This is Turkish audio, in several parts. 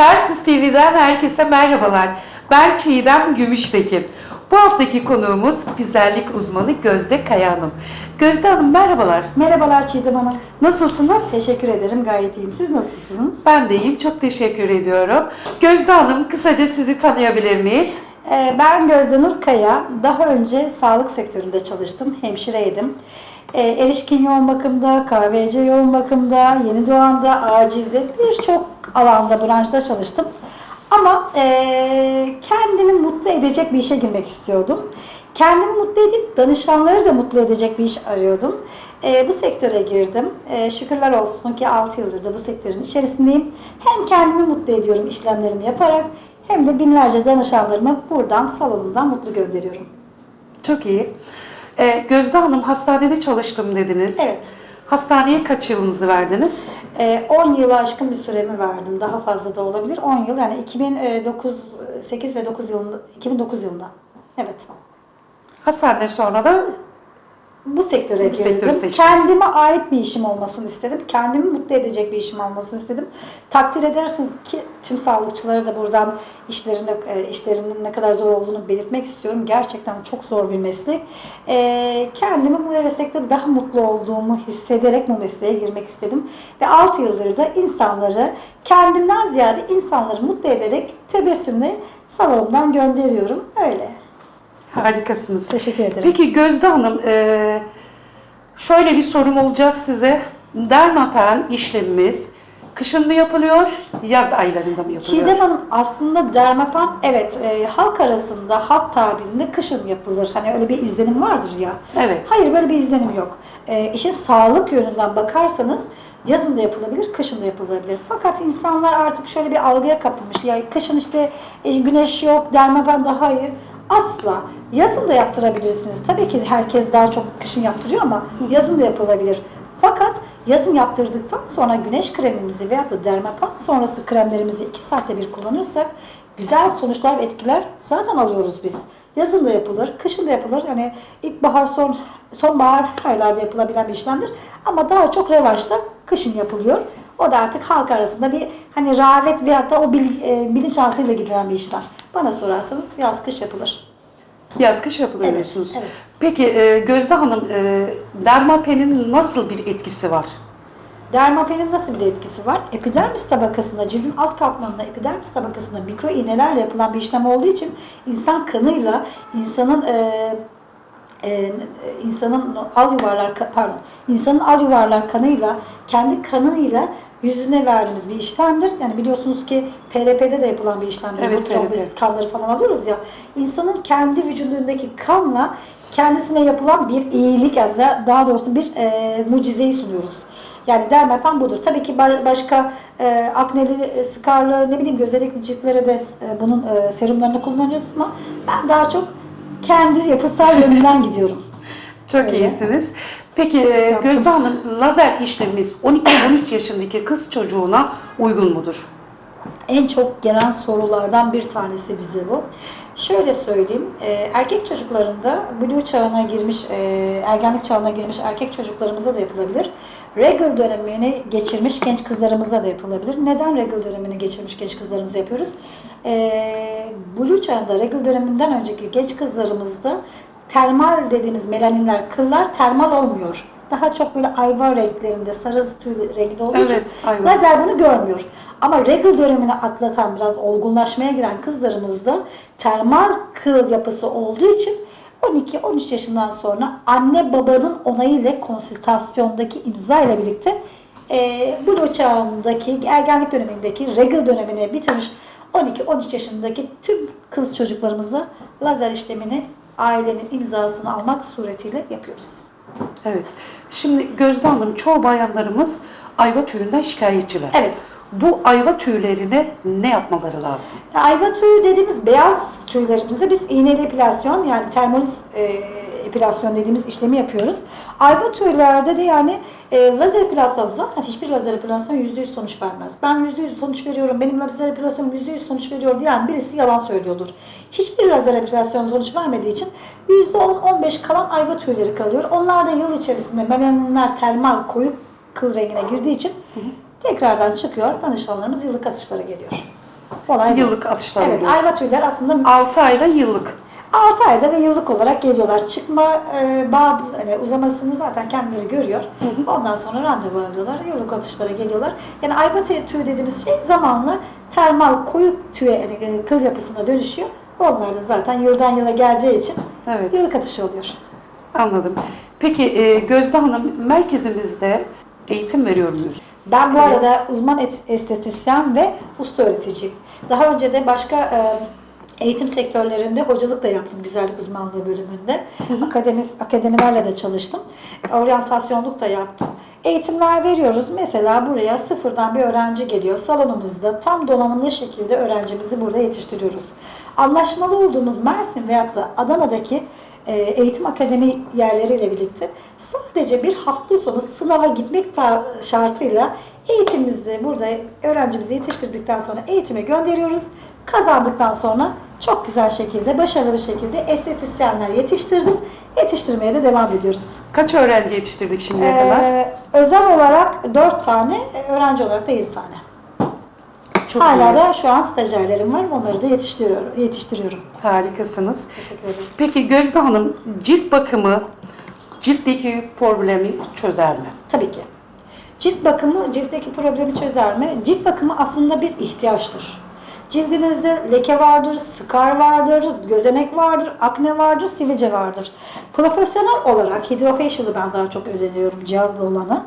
Tarsus TV'den herkese merhabalar. Ben Çiğdem Gümüştekin. Bu haftaki konuğumuz güzellik uzmanı Gözde Kaya Hanım. Gözde Hanım merhabalar. Merhabalar Çiğdem Hanım. Nasılsınız? Teşekkür ederim. Gayet iyiyim. Siz nasılsınız? Ben de iyiyim. Çok teşekkür ediyorum. Gözde Hanım kısaca sizi tanıyabilir miyiz? Ee, Ben Gözde Nur Kaya. Daha önce sağlık sektöründe çalıştım. Hemşireydim. Ee, Erişkin yoğun bakımda, KVC yoğun bakımda, yeni doğanda, acilde birçok alanda, branşta çalıştım. Ama eee, kendimi mutlu edecek bir işe girmek istiyordum. Kendimi mutlu edip danışanları da mutlu edecek bir iş arıyordum. Eee, bu sektöre girdim. Eee, şükürler olsun ki 6 yıldır da bu sektörün içerisindeyim. Hem kendimi mutlu ediyorum işlemlerimi yaparak hem de binlerce danışanlarımı buradan salonumdan mutlu gönderiyorum. Çok iyi. Ee, Gözde Hanım hastanede çalıştım dediniz. Evet. Hastaneye kaç yılınızı verdiniz? Eee, 10 yılı aşkın bir süremi verdim. Daha fazla da olabilir. 10 yıl yani 2009, 8 ve 9 yılında, 2009 yılında. Evet. Hastaneden sonra da bu sektöre Bu girdim. Kendime ait bir işim olmasını istedim. Kendimi mutlu edecek bir işim olmasını istedim. Takdir edersiniz ki tüm sağlıkçılara da buradan işlerine, e, işlerinin ne kadar zor olduğunu belirtmek istiyorum. Gerçekten çok zor bir meslek. E, Kendimi bu meslekte daha mutlu olduğumu hissederek bu mesleğe girmek istedim. Ve 6 yıldır da insanları kendimden ziyade insanları mutlu ederek tebessümle salonumdan gönderiyorum. Öyle. Harikasınız. Teşekkür ederim. Peki Gözde Hanım, eee, şöyle bir sorum olacak size. Dermapen işlemimiz kışın mı yapılıyor, yaz aylarında mı yapılıyor? Çiğdem Hanım aslında dermapan evet e, halk arasında halk tabirinde kışın yapılır. Hani öyle bir izlenim vardır ya. Evet. Hayır böyle bir izlenim yok. E, işin sağlık yönünden bakarsanız yazın da yapılabilir, kışın da yapılabilir. Fakat insanlar artık şöyle bir algıya kapılmış. Ya kışın işte e, güneş yok, dermapen daha iyi. Asla. Yazın da yaptırabilirsiniz. Tabii ki herkes daha çok kışın yaptırıyor ama yazın da yapılabilir. Fakat yazın yaptırdıktan sonra güneş kremimizi veyahut da dermapan sonrası kremlerimizi 2 saatte bir kullanırsak güzel sonuçlar ve etkiler zaten alıyoruz biz. Yazın da yapılır, kışın da yapılır. Yani ilkbahar, son sonbahar aylarda yapılabilen bir işlemdir. Ama daha çok revaçta kışın yapılıyor. O da artık halk arasında bir hani rağbet veyahut da o bil, e, bilinçaltıyla gidilen bir işlem. Bana sorarsanız yaz kış yapılır. Yaz kış yapılıyor Evet, diyorsunuz. evet. Peki e, Gözde Hanım, e, dermapenin nasıl bir etkisi var? Dermapenin nasıl bir etkisi var? Epidermis tabakasında, cildin alt katmanında epidermis tabakasında mikro iğnelerle yapılan bir işlem olduğu için insan kanıyla, insanın e, e, insanın al yuvarlar pardon, insanın al yuvarlar kanıyla, kendi kanıyla yüzüne verdiğimiz bir işlemdir. Yani biliyorsunuz ki PRP'de de yapılan bir işlemdir. Evet, Bu trombist PRP. kanları falan alıyoruz ya. İnsanın kendi vücudundaki kanla kendisine yapılan bir iyilik, yani daha doğrusu bir e, mucizeyi sunuyoruz. Yani dermapen budur. Tabii ki ba- başka e, akneli, e, skarlı, ne bileyim gözenekli ciltlere de e, bunun e, serumlarını kullanıyoruz ama ben daha çok kendi yapısal yönünden gidiyorum. Çok iyisiniz. Peki e. Gözde Hanım, lazer işlemimiz 12-13 yaşındaki kız çocuğuna uygun mudur? En çok gelen sorulardan bir tanesi bize bu. Şöyle söyleyeyim, e, erkek çocuklarında blue çağına girmiş, e, ergenlik çağına girmiş erkek çocuklarımıza da yapılabilir. Regal dönemini geçirmiş genç kızlarımıza da yapılabilir. Neden regal dönemini geçirmiş genç kızlarımıza yapıyoruz? E, blue çağında regal döneminden önceki genç kızlarımızda termal dediğimiz melaninler, kıllar termal olmuyor. Daha çok böyle ayva renklerinde, sarı tüy renkli olduğu için Evet, ayva. lazer bunu görmüyor. Ama regal dönemini atlatan, biraz olgunlaşmaya giren kızlarımızda termal kıl yapısı olduğu için 12-13 yaşından sonra anne babanın onayıyla konsültasyondaki imza ile birlikte e, blue çağındaki, ergenlik dönemindeki regal dönemini bitirmiş 12-13 yaşındaki tüm kız çocuklarımıza lazer işlemini ailenin imzasını almak suretiyle yapıyoruz. Evet. Şimdi Gözde Hanım, çoğu bayanlarımız ayva tüyünden şikayetçiler. Evet. Bu ayva tüylerine ne yapmaları lazım? Ayva tüyü dediğimiz beyaz tüylerimize biz iğneli epilasyon yani termoliz e, epilasyon dediğimiz işlemi yapıyoruz. Ayva tüylerde de yani e, lazer epilasyon zaten hiçbir lazer epilasyon %100 sonuç vermez. Ben %100 sonuç veriyorum, benim lazer epilasyonum %100 sonuç veriyor diyen birisi yalan söylüyordur. Hiçbir lazer epilasyon sonuç vermediği için %10-15 kalan ayva tüyleri kalıyor. Onlar da yıl içerisinde melaninler termal koyu kıl rengine girdiği için tekrardan çıkıyor. Danışanlarımız yıllık atışlara geliyor. Olay bu. Yıllık atışlar Evet, oluyor. ayva tüyler aslında 6 ayda yıllık. 6 ayda ve yıllık olarak geliyorlar. Çıkma e, bağ hani uzamasını zaten kendileri görüyor. Ondan sonra randevu alıyorlar. Yıllık atışlara geliyorlar. Yani ayva te- tüyü dediğimiz şey zamanla termal koyu tüye yani e, kıl yapısına dönüşüyor. Onlar da zaten yıldan yıla geleceği için Evet. yıllık atışı oluyor. Anladım. Peki e, Gözde Hanım merkezimizde eğitim veriyor muyuz? Ben bu Evet. arada uzman et- estetisyen ve usta öğreticiyim. Daha önce de başka e, eğitim sektörlerinde hocalık da yaptım güzellik uzmanlığı bölümünde. Akademis, akademilerle de çalıştım. Oryantasyonluk da yaptım. Eğitimler veriyoruz. Mesela buraya sıfırdan bir öğrenci geliyor. Salonumuzda tam donanımlı şekilde öğrencimizi burada yetiştiriyoruz. Anlaşmalı olduğumuz Mersin veyahut da Adana'daki e, eğitim akademi yerleriyle birlikte sadece bir hafta sonu sınava gitmek şartıyla eğitimimizi burada öğrencimizi yetiştirdikten sonra eğitime gönderiyoruz. Kazandıktan sonra çok güzel şekilde, başarılı bir şekilde estetisyenler yetiştirdim. Yetiştirmeye de devam ediyoruz. Kaç öğrenci yetiştirdik şimdiye kadar? Ee, özel olarak 4 tane, öğrenci olarak da 7 tane. Çok Hala iyi. da şu an stajyerlerim var. Onları da yetiştiriyorum. yetiştiriyorum. Harikasınız. Teşekkür ederim. Peki Gözde Hanım cilt bakımı ciltteki problemi çözer mi? Tabii ki. Cilt bakımı ciltteki problemi çözer mi? Cilt bakımı aslında bir ihtiyaçtır. Cildinizde leke vardır, skar vardır, gözenek vardır, akne vardır, sivilce vardır. Profesyonel olarak hidrofacial'ı ben daha çok özeniyorum cihazlı olanı.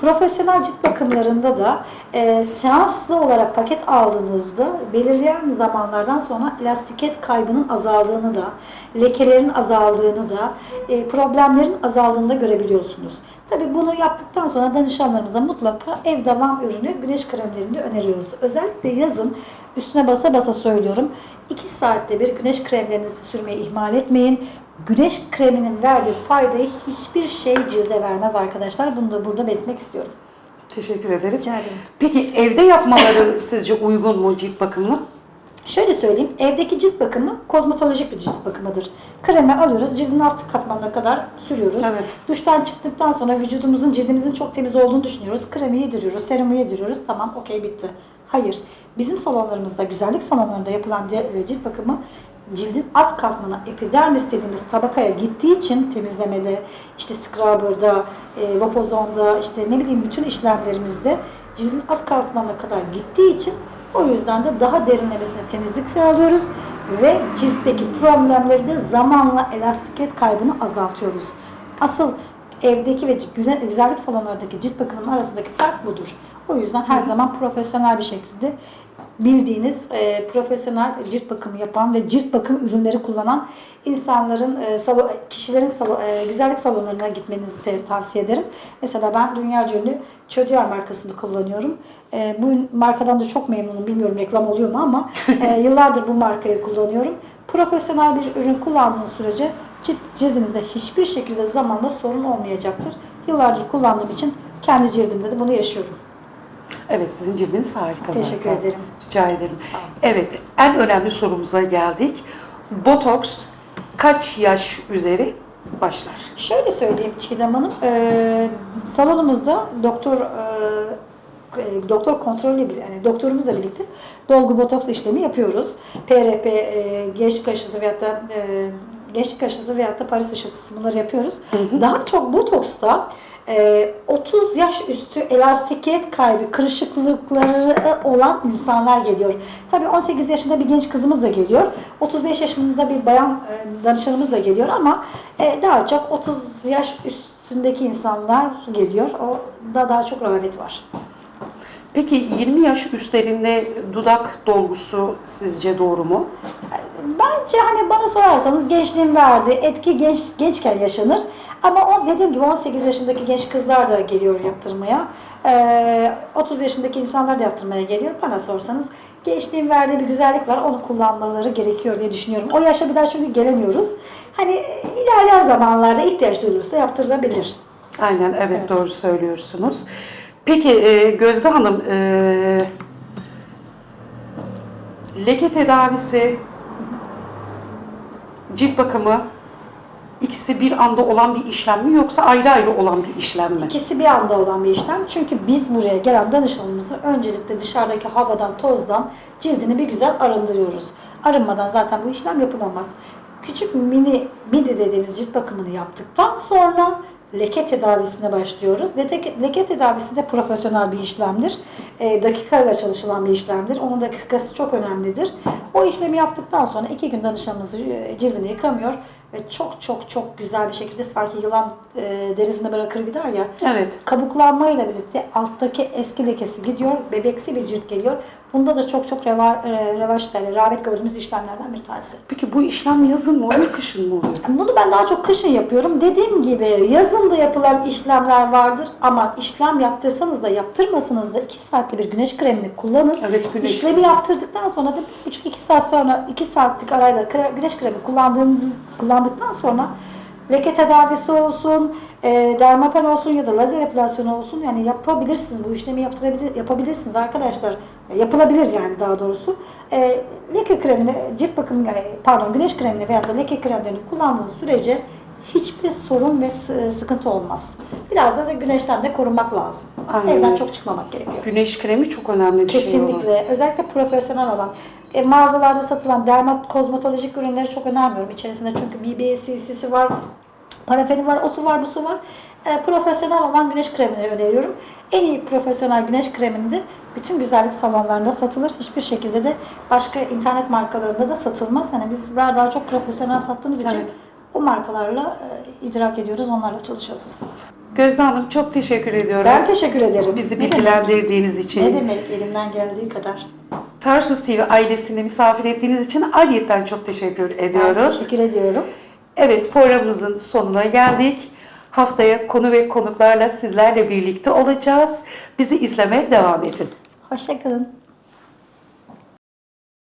Profesyonel cilt bakımlarında da e, seanslı olarak paket aldığınızda belirleyen zamanlardan sonra elastiket kaybının azaldığını da, lekelerin azaldığını da, e, problemlerin azaldığını da görebiliyorsunuz. Tabii bunu yaptıktan sonra danışanlarımıza mutlaka ev devam ürünü güneş kremlerini de öneriyoruz. Özellikle yazın üstüne basa basa söylüyorum. 2 saatte bir güneş kremlerinizi sürmeyi ihmal etmeyin. Güneş kreminin verdiği faydayı hiçbir şey cilde vermez arkadaşlar. Bunu da burada belirtmek istiyorum. Teşekkür ederiz. Rica ederim. Peki evde yapmaları sizce uygun mu cilt bakımına? Şöyle söyleyeyim, evdeki cilt bakımı kozmetolojik bir cilt bakımıdır. Kremi alıyoruz, cildin alt katmanına kadar sürüyoruz. Evet. Duştan çıktıktan sonra vücudumuzun, cildimizin çok temiz olduğunu düşünüyoruz. Kremi yediriyoruz, serumu yediriyoruz. Tamam, okey bitti. Hayır. Bizim salonlarımızda, güzellik salonlarında yapılan e, cilt bakımı cildin alt katmana epidermis dediğimiz tabakaya gittiği için temizlemede, işte scrubber'da, e, vapozonda, işte ne bileyim bütün işlemlerimizde cildin alt katmanına kadar gittiği için o yüzden de daha derinlemesine temizlik sağlıyoruz ve ciltteki problemleri de zamanla elastiket kaybını azaltıyoruz. Asıl evdeki ve güzel- güzellik salonlarındaki cilt bakımının arasındaki fark budur. O yüzden her zaman profesyonel bir şekilde bildiğiniz e, profesyonel cilt bakımı yapan ve cilt bakım ürünleri kullanan insanların e, salo- kişilerin salo- e, güzellik salonlarına gitmenizi te- tavsiye ederim. Mesela ben dünya ünlü Çödyer markasını kullanıyorum. E, bu markadan da çok memnunum. Bilmiyorum reklam oluyor mu ama e, yıllardır bu markayı kullanıyorum. Profesyonel bir ürün kullandığınız sürece cilt, cildinizde hiçbir şekilde zamanla sorun olmayacaktır. Yıllardır kullandığım için kendi cildimde de bunu yaşıyorum. Evet sizin cildiniz harika. Teşekkür zaten. ederim. Rica ederim. Evet en önemli sorumuza geldik. Botoks kaç yaş üzeri başlar? Şöyle söyleyeyim Çiğdem Hanım, e, salonumuzda doktor e, e, doktor kontrolü yani doktorumuzla birlikte dolgu botoks işlemi yapıyoruz. PRP, e, gençlik aşısı veyahut da e, gençlik aşısı veyahut da Paris aşısı bunları yapıyoruz. Daha çok botoksta e, 30 yaş üstü elastikiyet kaybı, kırışıklıkları olan insanlar geliyor. Tabii 18 yaşında bir genç kızımız da geliyor. 35 yaşında bir bayan e, danışanımız da geliyor ama e, daha çok 30 yaş üstündeki insanlar geliyor. O da daha çok rağbet var. Peki 20 yaş üstlerinde dudak dolgusu sizce doğru mu? Bence hani bana sorarsanız gençliğin verdiği etki genç gençken yaşanır. Ama o dediğim gibi 18 yaşındaki genç kızlar da geliyor yaptırmaya. Ee, 30 yaşındaki insanlar da yaptırmaya geliyor. Bana sorsanız gençliğin verdiği bir güzellik var. Onu kullanmaları gerekiyor diye düşünüyorum. O yaşa bir daha çünkü gelemiyoruz. Hani ilerleyen zamanlarda ihtiyaç duyulursa yaptırılabilir. Aynen evet, Evet. doğru söylüyorsunuz. Peki e, Gözde Hanım e, leke tedavisi cilt bakımı İkisi bir anda olan bir işlem mi yoksa ayrı ayrı olan bir işlem mi? İkisi bir anda olan bir işlem. Çünkü biz buraya gelen danışanımızı öncelikle dışarıdaki havadan, tozdan cildini bir güzel arındırıyoruz. Arınmadan zaten bu işlem yapılamaz. Küçük mini midi dediğimiz cilt bakımını yaptıktan sonra leke tedavisine başlıyoruz. Leke, tedavisi de profesyonel bir işlemdir. E, dakikayla çalışılan bir işlemdir. Onun dakikası çok önemlidir. O işlemi yaptıktan sonra iki gün danışanımız e, cildini yıkamıyor ve çok çok çok güzel bir şekilde sanki yılan e, derisini bırakır gider ya Evet. kabuklanmayla birlikte alttaki eski lekesi gidiyor, bebeksi bir cilt geliyor. Bunda da çok çok reva, e, revaç, yani rağbet gördüğümüz işlemlerden bir tanesi. Peki bu işlem yazın mı oluyor, kışın mı oluyor? Bunu ben daha çok kışın yapıyorum. Dediğim gibi yazın da yapılan işlemler vardır ama işlem yaptırsanız da yaptırmasanız da 2 saatte bir güneş kremini kullanın. Evet, güneş İşlemi yaptırdıktan sonra da 1,5-2 saat sonra 2 saatlik arayla güneş kremi kullandığınız kullandıktan sonra leke tedavisi olsun, e, dermapen olsun ya da lazer epilasyonu olsun yani yapabilirsiniz. Bu işlemi yaptırabilir, yapabilirsiniz arkadaşlar. E, Yapılabilir yani daha doğrusu. E, leke kremini, cilt bakımı yani pardon güneş kremini veya da leke kremlerini kullandığınız sürece hiçbir sorun ve sı- sıkıntı olmaz. Biraz da güneşten de korunmak lazım. Aynen Evden çok çıkmamak gerekiyor. Güneş kremi çok önemli bir şey. Kesinlikle. Özellikle profesyonel olan. E, mağazalarda satılan dermat kozmetolojik ürünleri çok önermiyorum. İçerisinde çünkü BBCC'si var, parafeni var, o su var, bu su var. E, profesyonel olan güneş kremini öneriyorum. En iyi profesyonel güneş kremini de bütün güzellik salonlarında satılır. Hiçbir şekilde de başka internet markalarında da satılmaz. Hani bizler daha çok profesyonel sattığımız için Evet. O markalarla e, idrak ediyoruz, onlarla çalışıyoruz. Gözde Hanım çok teşekkür ediyoruz. Ben teşekkür ederim. Bizi Ne demek? bilgilendirdiğiniz için. Ne demek elimden geldiği kadar. Tarsus TV ailesini misafir ettiğiniz için ayrıyeten çok teşekkür Ben ediyoruz. teşekkür ediyorum. Evet programımızın sonuna geldik. Haftaya konu ve konuklarla sizlerle birlikte olacağız. Bizi izlemeye devam edin. Hoşçakalın.